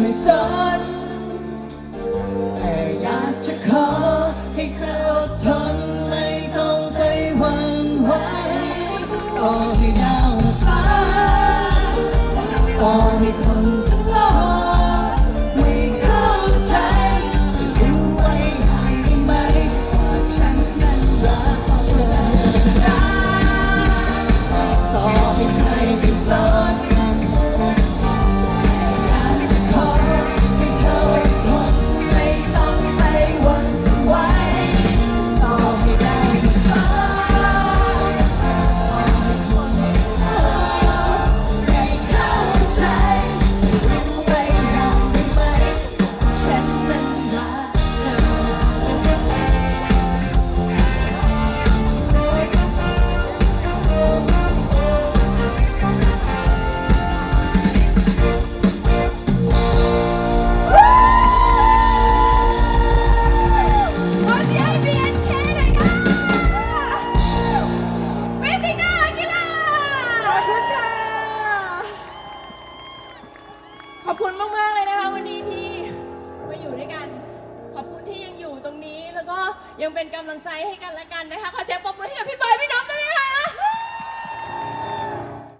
ไม่สนแต่อยากจะขอให้เธออดทนไม่ต้องไปหวังไวต่อให้ดาวฟ้าต่อให้คน ขอบคุณมาก ๆ เลยนะคะวันนี้ที่มาอยู่ด้วยกัน ขอบคุณที่ยังอยู่ตรงนี้แล้วก็ยังเป็นกำลังใจให้กันและกันนะคะขอเสียงปรบมือ